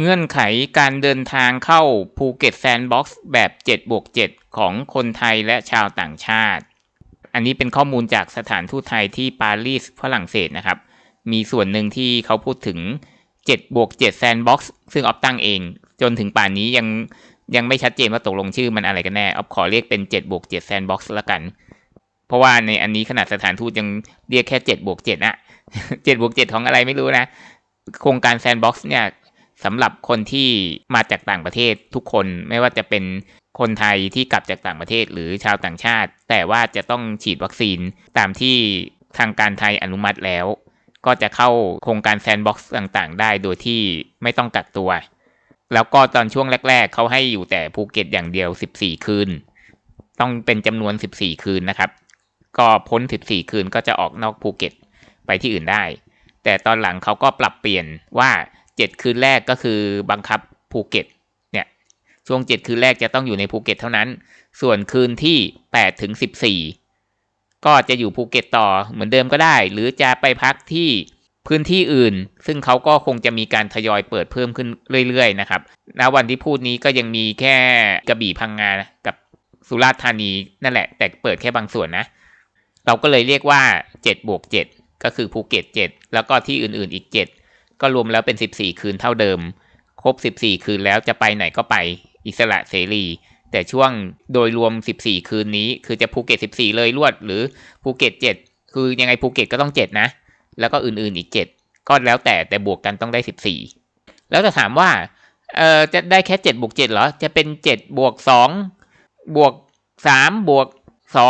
เงื่อนไขการเดินทางเข้าภูเก็ตแซนด์บ็อกซ์แบบ7บวก7ของคนไทยและชาวต่างชาติ อันนี้เป็นข้อมูลจากสถานทูตไทยที่ปารีสฝรั่งเศสนะครับ มีส่วนหนึ่งที่เขาพูดถึง7บวก7แซนด์บ็อกซ์ซึ่งออฟตั้งเอง จนถึงป่านนี้ยังยังไม่ชัดเจนว่าตกลงชื่อมันอะไรกันแน่ออฟขอเรียกเป็น7บวก7แซนด์บ็อกซ์ละกัน เพราะว่าในอันนี้ขนาดสถานทูตยังเรียกแค่7บวก7อะ7บวก7ของอะไรไม่รู้นะโครงการแซนด์บ็อกซ์เนี่ย สำหรับคนที่มาจากต่างประเทศทุกคนไม่ว่าจะเป็นคนไทยที่กลับจากต่างประเทศหรือชาวต่างชาติ แต่ว่าจะต้องฉีดวัคซีนตามที่ทางการไทยอนุมัติแล้ว ก็จะเข้าโครงการแซนด์บ็อกซ์ต่างๆ ได้โดยที่ไม่ต้องกักตัว แล้วก็ตอนช่วงแรก ๆ เขาให้อยู่แต่ภูเก็ตอย่างเดียว 14 คืน ต้องเป็นจำนวน 14 คืนนะครับ ก็พ้น 14 คืนก็จะออกนอกภูเก็ตไปที่อื่นได้ แต่ตอนหลังเขาก็ปรับเปลี่ยนว่า เจ็ดคืนแรกก็คือบังคับภูเก็ตเนี่ยช่วงเจ็ดคืนแรกจะต้องอยู่ในภูเก็ตเท่านั้น ส่วนคืนที่แปดถึงสิบสี่ก็จะอยู่ภูเก็ตต่อเหมือนเดิมก็ได้ หรือจะไปพักที่พื้นที่อื่น ซึ่งเขาก็คงจะมีการทยอยเปิดเพิ่มขึ้นเรื่อยๆนะครับณวันที่พูดนี้ก็ยังมีแค่กระบี่พังงากับสุราษฎร์ธานีนั่นแหละ แต่เปิดแค่บางส่วนนะ เราก็เลยเรียกว่า7บวก7ก็คือภูเก็ต7แล้วก็ที่อื่นๆอีก7 ก็รวมแล้วเป็น 14 คืนเท่าเดิม ครบ 14 คืนแล้วจะไปไหนก็ไปอิสระเสรี แต่ช่วงโดยรวม 14 คืนนี้ คือจะภูเก็ต 14 เลยรวด หรือภูเก็ต 7 คือยังไงภูเก็ตก็ต้อง 7 นะ แล้วก็อื่นๆอีก 7 ก็แล้วแต่แต่บวกกันต้องได้ 14 แล้วจะถามว่าเอ่อจะได้แค่ 7 บวก 7 เหรอ จะเป็น 7 บวก 2 บวก 3 บวก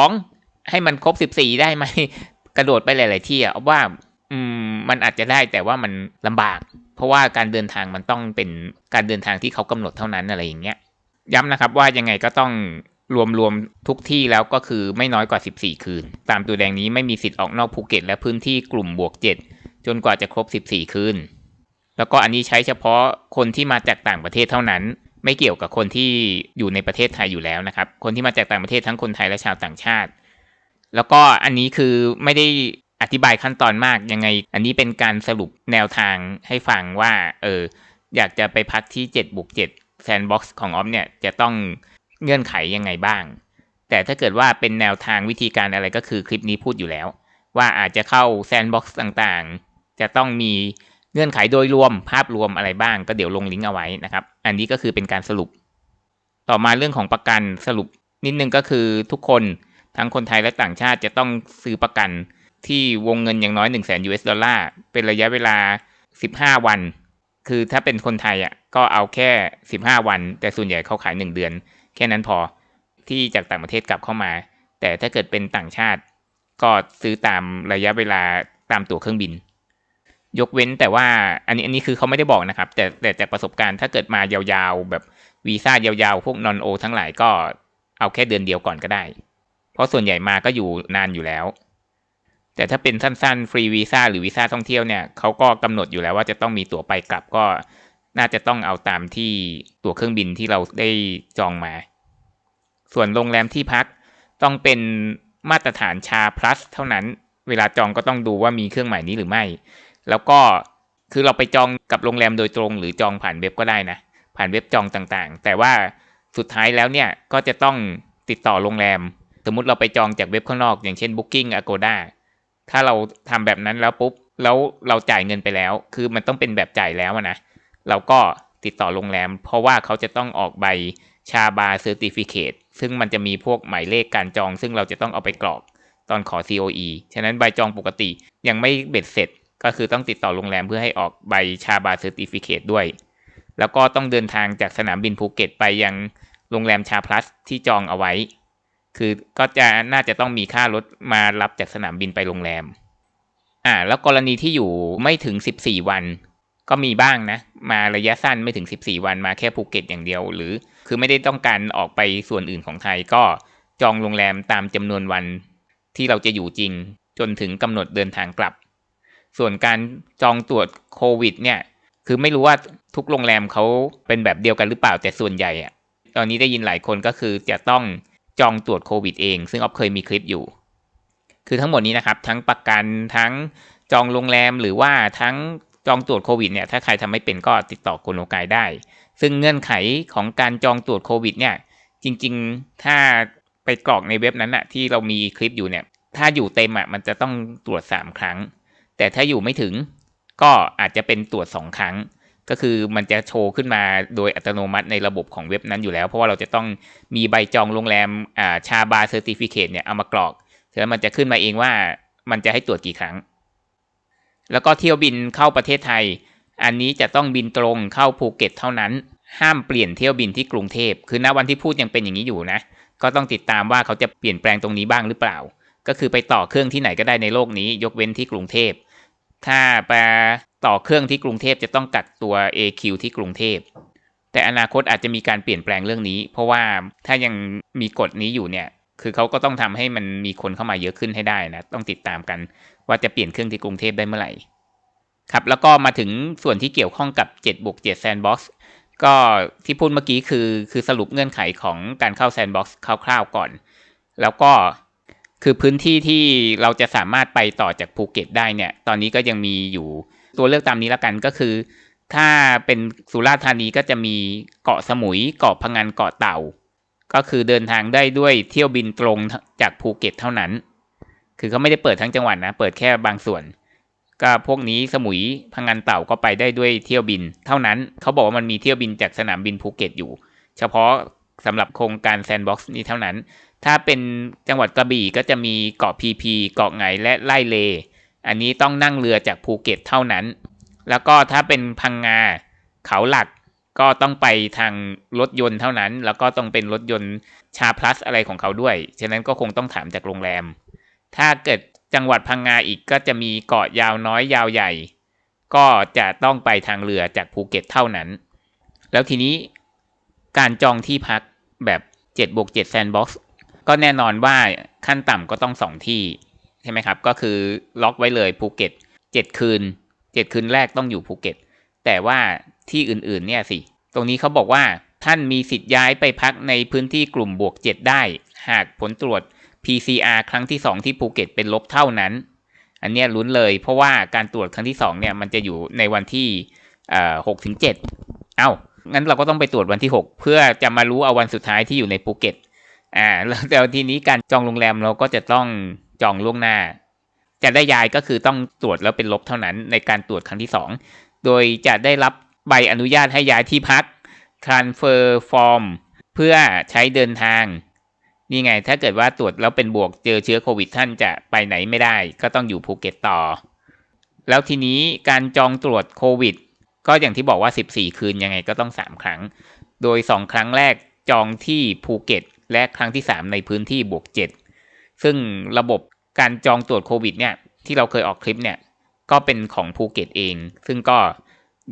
2 ให้มันครบ 14 ได้ไหมกระโดดไปหลาย ๆ ที่อะว่า อืมมันอาจจะได้แต่ว่ามันลำบาก เพราะว่าการเดินทางมันต้องเป็นการเดินทางที่เขากำหนดเท่านั้นอะไรอย่างเงี้ยย้ำนะครับว่ายังไงก็ต้องรวมรวมทุกที่แล้วก็คือไม่น้อยกว่า 14 คืน ตามตัวแดงนี้ไม่มีสิทธิ์ออกนอกภูเก็ต และพื้นที่กลุ่มบวก 7 จนกว่าจะครบ 14 คืน แล้วก็อันนี้ใช้เฉพาะคนที่มาจากต่างประเทศเท่านั้น ไม่เกี่ยวกับคนที่อยู่ในประเทศไทยอยู่แล้วนะครับ คนที่มาจากต่างประเทศทั้งคนไทยและชาวต่างชาติ แล้วก็อันนี้คือไม่ได้ อธิบายขั้นตอนมากยังไง อันนี้เป็นการสรุปแนวทางให้ฟังว่า เออ อยากจะไปพักที่7บวก7แซนบ็อกซ์ของออฟเนี่ยจะต้องเงื่อนไขยังไงบ้าง แต่ถ้าเกิดว่าเป็นแนวทางวิธีการอะไรก็คือคลิปนี้พูดอยู่แล้ว ว่าอาจจะเข้าแซนบ็อกซ์ต่างๆ จะต้องมีเงื่อนไขโดยรวมภาพรวมอะไรบ้าง ก็เดี๋ยวลงลิงก์เอาไว้นะครับ อันนี้ก็คือเป็นการสรุป ต่อมาเรื่องของประกันสรุปนิดนึงก็คือทุกคนทั้งคนไทยและต่างชาติจะต้องซื้อประกัน ที่วงเงินอย่างน้อย 1 0 0 0 0แสน US ดอลลาร์ เป็นระยะเวลา 15 วัน คือถ้าเป็นคนไทยอะก็เอาแค่ 15 วัน แต่ส่วนใหญ่เขาขาย 1 เดือน แค่นั้นพอที่จากต่างประเทศกลับเข้ามา แต่ถ้าเกิดเป็นต่างชาติ ก็ซื้อตามระยะเวลาตามตั๋วเครื่องบิน ยกเว้นแต่ว่าอันนี้อันนี้คือเขาไม่ได้บอกนะครับ แต่แต่จากประสบการณ์ถ้าเกิดมายาวๆ แบบวีซ่ายาวๆ พวกนอนโอทั้งหลายก็เอาแค่เดือนเดียวก่อนก็ได้ เพราะส่วนใหญ่มาก็อยู่นานอยู่แล้ว แต่ถ้าเป็นสั้นๆฟรีวีซ่าหรือวีซ่าท่องเที่ยวเนี่ยเขาก็กำหนดอยู่แล้วว่าจะต้องมีตั๋วไปกลับก็น่าจะต้องเอาตามที่ตั๋วเครื่องบินที่เราได้จองมา ส่วนโรงแรมที่พักต้องเป็นมาตรฐานชา plus เท่านั้น เวลาจองก็ต้องดูว่ามีเครื่องหมายนี้หรือไม่ แล้วก็คือเราไปจองกับโรงแรมโดยตรงหรือจองผ่านเว็บก็ได้นะ ผ่านเว็บจองต่างๆ แต่ว่าสุดท้ายแล้วเนี่ยก็จะต้องติดต่อโรงแรม สมมุติเราไปจองจากเว็บข้างนอก อย่างเช่น Booking Agoda ถ้าเราทำแบบนั้นแล้วปุ๊บแล้วเราจ่ายเงินไปแล้ว คือมันต้องเป็นแบบจ่ายแล้วนะเราก็ติดต่อโรงแรม เพราะว่าเขาจะต้องออกใบชาบาเซอร์ติฟิเคตซึ่งมันจะมีพวกหมายเลขการจอง ซึ่งเราจะต้องเอาไปกรอกตอนขอ COE ฉะนั้นใบจองปกติยังไม่เบ็ดเสร็จ ก็คือต้องติดต่อโรงแรมเพื่อให้ออกใบชาบาเซอร์ติฟิเคตด้วย แล้วก็ต้องเดินทางจากสนามบินภูเก็ตไปยังโรงแรมชาพลัสที่จองเอาไว้ คือก็จะน่าจะต้องมีค่ารถมารับจากสนามบินไปโรงแรม อ่า แล้วกรณีที่อยู่ไม่ถึง 14 วัน ก็มีบ้างนะ มาระยะสั้นไม่ถึง 14 วันมาแค่ภูเก็ตอย่างเดียว หรือคือไม่ได้ต้องการออกไปส่วนอื่นของไทยก็จองโรงแรมตามจำนวนวันที่เราจะอยู่จริง จนถึงกำหนดเดินทางกลับ ส่วนการจองตรวจโควิด เนี่ย คือไม่รู้ว่าทุกโรงแรมเขาเป็นแบบเดียวกันหรือเปล่าแต่ส่วนใหญ่อะตอนนี้ได้ยินหลายคนก็คือจะต้อง จองตรวจโควิดเอง ซึ่งออฟเคยมีคลิปอยู่ คือทั้งหมดนี้นะครับ ทั้งประกันทั้งจองโรงแรมหรือว่าทั้งจองตรวจโควิดเนี่ยถ้าใครทำไม่เป็นก็ติดต่อโกโลกายได้ ซึ่งเงื่อนไขของการจองตรวจโควิดเนี่ยจริงๆถ้าไปกรอกในเว็บนั้นอะที่เรามีคลิปอยู่เนี่ยถ้าอยู่เต็มอะมันจะต้องตรวจ 3 ครั้ง แต่ถ้าอยู่ไม่ถึงก็อาจจะเป็นตรวจ 2 ครั้ง ก็คือมันจะโชว์ขึ้นมาโดยอัตโนมัติในระบบของเว็บนั้นอยู่แล้ว เพราะว่าเราจะต้องมีใบจองโรงแรมอ่าชาบาเซอร์ติฟิเคตเนี่ยเอามากรอกเสร็จแล้วมันจะขึ้นมาเองว่ามันจะให้ตรวจกี่ครั้ง แล้วก็เที่ยวบินเข้าประเทศไทย อันนี้จะต้องบินตรงเข้าภูเก็ตเท่านั้น ห้ามเปลี่ยนเที่ยวบินที่กรุงเทพคือณวันที่พูดยังเป็นอย่างนี้อยู่นะ ก็ต้องติดตามว่าเขาจะเปลี่ยนแปลงตรงนี้บ้างหรือเปล่า ก็คือไปต่อเครื่องที่ไหนก็ได้ในโลกนี้ ยกเว้นที่กรุงเทพ ถ้าไปต่อเครื่องที่กรุงเทพจะต้องกักตัว AQ ที่กรุงเทพ แต่อนาคตอาจจะมีการเปลี่ยนแปลงเรื่องนี้ เพราะว่าถ้ายังมีกฎนี้อยู่เนี่ย คือเขาก็ต้องทำให้มันมีคนเข้ามาเยอะขึ้นให้ได้นะ ต้องติดตามกันว่าจะเปลี่ยนเครื่องที่กรุงเทพได้เมื่อไหร่ ครับ แล้วก็มาถึงส่วนที่เกี่ยวข้องกับ7บวก7 Sandbox ก็ที่พูดเมื่อกี้คือคือสรุปเงื่อนไขของการเข้า Sandbox คร่าวๆก่อน แล้วก็ คือพื้นที่ที่เราจะสามารถไปต่อจากภูเก็ตได้เนี่ย ตอนนี้ก็ยังมีอยู่ตัวเลือกตามนี้แล้วกันก็คือ ถ้าเป็นสุราษฎร์ธานีก็จะมีเกาะสมุยเกาะพังงานเกาะเต่า ก็คือเดินทางได้ด้วยเที่ยวบินตรงจากภูเก็ตเท่านั้น คือเขาไม่ได้เปิดทั้งจังหวัดนะ เปิดแค่บางส่วน ก็พวกนี้สมุยพังงานเต่าก็ไปได้ด้วยเที่ยวบิน เท่านั้นเขาบอกว่ามันมีเที่ยวบินจากสนามบินภูเก็ตอยู่ เฉพาะ สำหรับโครงการแซนด์บ็อกซ์นี้เท่านั้น ถ้าเป็นจังหวัดกระบี่ก็จะมีเกาะพีพีเกาะไงและไล่เล อันนี้ต้องนั่งเรือจากภูเก็ตเท่านั้น แล้วก็ถ้าเป็นพังงาเขาหลักก็ต้องไปทางรถยนต์เท่านั้น แล้วก็ต้องเป็นรถยนต์ชาพลัสอะไรของเขาด้วย ฉะนั้นก็คงต้องถามจากโรงแรม ถ้าเกิดจังหวัดพังงาอีกก็จะมีเกาะยาวน้อยยาวใหญ่ ก็จะต้องไปทางเรือจากภูเก็ตเท่านั้น แล้วทีนี้ การจองที่พักแบบ7บวก7 Sandbox ก็แน่นอนว่าขั้นต่ำก็ต้องสองที่ใช่ไหมครับ ก็คือล็อกไว้เลยภูเก็ต7คืน 7 คืนแรกต้องอยู่ภูเก็ต แต่ว่าที่อื่นๆเนี่ยสิ ตรงนี้เขาบอกว่าท่านมีสิทธิ์ย้ายไปพักในพื้นที่กลุ่มบวก 7 ได้ หากผลตรวจ PCR ครั้งที่ 2 ที่ภูเก็ตเป็นลบเท่านั้น อันเนี้ยลุ้นเลย เพราะว่าการตรวจครั้งที่2เนี่ยมันจะอยู่ในวันที่หกถึงเจ็ดเอ้า งั้นเราก็ต้องไปตรวจวันที่ 6 เพื่อจะมารู้เอาวันสุดท้ายที่อยู่ในภูเก็ตอ่าแล้วทีนี้การจองโรงแรมเราก็จะต้องจองล่วงหน้า จะได้ย้ายก็คือต้องตรวจแล้วเป็นลบเท่านั้นในการตรวจครั้งที่ 2 โดยจะได้รับใบอนุญาตให้ย้ายที่พัก transfer form เพื่อใช้เดินทางนี่ไง ถ้าเกิดว่าตรวจแล้วเป็นบวกเจอเชื้อโควิดท่านจะไปไหนไม่ได้ ก็ต้องอยู่ภูเก็ตต่อ แล้วทีนี้การจองตรวจโควิด ก็อย่างที่บอกว่า 14 คืนยังไงก็ต้อง 3 ครั้ง โดย 2 ครั้งแรกจองที่ภูเก็ต และครั้งที่ 3 ในพื้นที่บวก 7 ซึ่งระบบการจองตรวจโควิดเนี่ยที่เราเคยออกคลิปเนี่ยก็เป็นของภูเก็ตเอง ซึ่งก็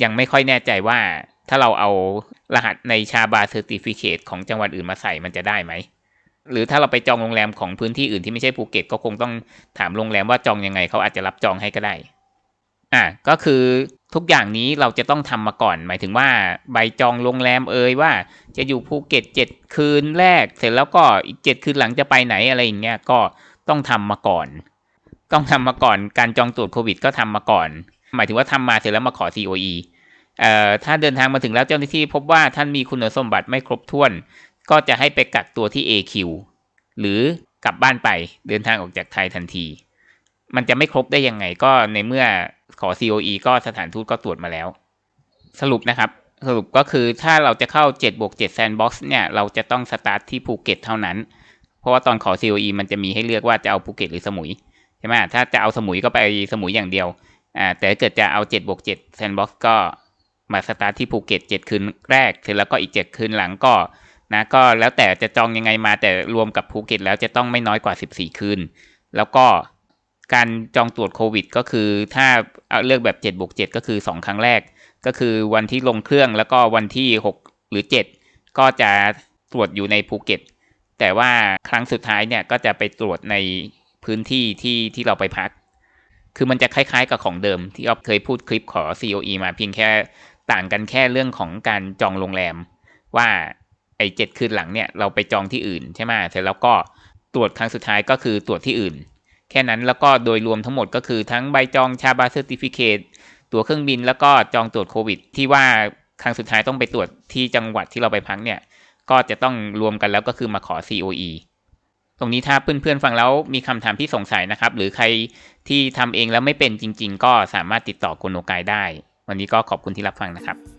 ยังไม่ค่อยแน่ใจว่าถ้าเราเอารหัสในชาบาเซอร์ติฟิเคตของจังหวัดอื่นมาใส่มันจะได้ไหม หรือถ้าเราไปจองโรงแรมของพื้นที่อื่นที่ไม่ใช่ภูเก็ตก็คงต้องถามโรงแรมว่าจองยังไงเขาอาจจะรับจองให้ก็ได้ อะก็คือทุกอย่างนี้เราจะต้องทำมาก่อน หมายถึงว่าใบจองโรงแรมเอ่ยว่า จะอยู่ภูเก็ตเจ็ดคืนแรก เสร็จแล้วก็อีกเจ็ดคืนหลังจะไปไหนอะไรอย่างเงี้ยก็ต้องทำมาก่อน ต้องทำมาก่อนการจองตรวจโควิด ก็ทำมาก่อน หมายถึงว่าทำมาเสร็จแล้วมาขอ COE เอ่อถ้าเดินทางมาถึงแล้วเจ้าหน้าที่พบว่าท่านมีคุณสมบัติไม่ครบถ้วน ก็จะให้ไปกักตัวที่ AQ หรือกลับบ้านไปเดินทางออกจากไทยทันที มันจะไม่ครบได้ยังไงก็ในเมื่อขอ COE ก็สถานทูตก็ตรวจมาแล้ว สรุปนะครับ สรุปก็คือถ้าเราจะเข้า7บวก7 Sandbox เนี่ย เราจะต้องสตาร์ทที่ภูเก็ตเท่านั้น เพราะว่าตอนขอ COE มันจะมีให้เลือกว่าจะเอาภูเก็ตหรือสมุยใช่ไหมถ้าจะเอาสมุยก็ไปสมุยอย่างเดียวอ่าแต่ถ้าเกิดจะเอา7บวก7 Sandbox ก็มาสตาร์ทที่ภูเก็ต7คืนแรกเสร็จแล้วก็อีก 7 คืนหลังก็นะก็แล้วแต่จะจองยังไงมาแต่รวมกับภูเก็ตแล้วจะต้องไม่น้อยกว่า 14 คืน แล้วก็ การจองตรวจโควิด ก็คือถ้าเอาเลือกแบบ7บวก7ก็คือ 2 ครั้งแรก ก็คือวันที่ลงเครื่องแล้วก็วันที่ 6 หรือ 7 ก็จะตรวจอยู่ในภูเก็ต แต่ว่าครั้งสุดท้ายเนี่ยก็จะไปตรวจในพื้นที่ที่ที่เราไปพัก คือมันจะคล้ายๆกับของเดิมที่ออฟเคยพูดคลิปขอ COE มาเพียงแค่ต่างกันแค่เรื่องของการจองโรงแรม ว่าไอ้เจ็ดคืนหลังเนี่ยเราไปจองที่อื่นใช่ไหมเสร็จแล้วก็ตรวจครั้งสุดท้ายก็คือตรวจที่อื่น แค่นั้นแล้วก็โดยรวมทั้งหมดก็คือทั้งใบจองชาบาเซอร์ติฟิเคตตั๋วเครื่องบินแล้วก็จองตรวจโควิด ที่ว่าครั้งสุดท้ายต้องไปตรวจที่จังหวัดที่เราไปพักเนี่ย ก็จะต้องรวมกันแล้วก็คือมาขอ COE ตรงนี้ถ้าเพื่อนๆฟังแล้วมีคำถามที่สงสัยนะครับ หรือใครที่ทำเองแล้วไม่เป็นจริง ๆ ก็สามารถติดต่อโกโนไกได้ วันนี้ก็ขอบคุณที่รับฟังนะครับ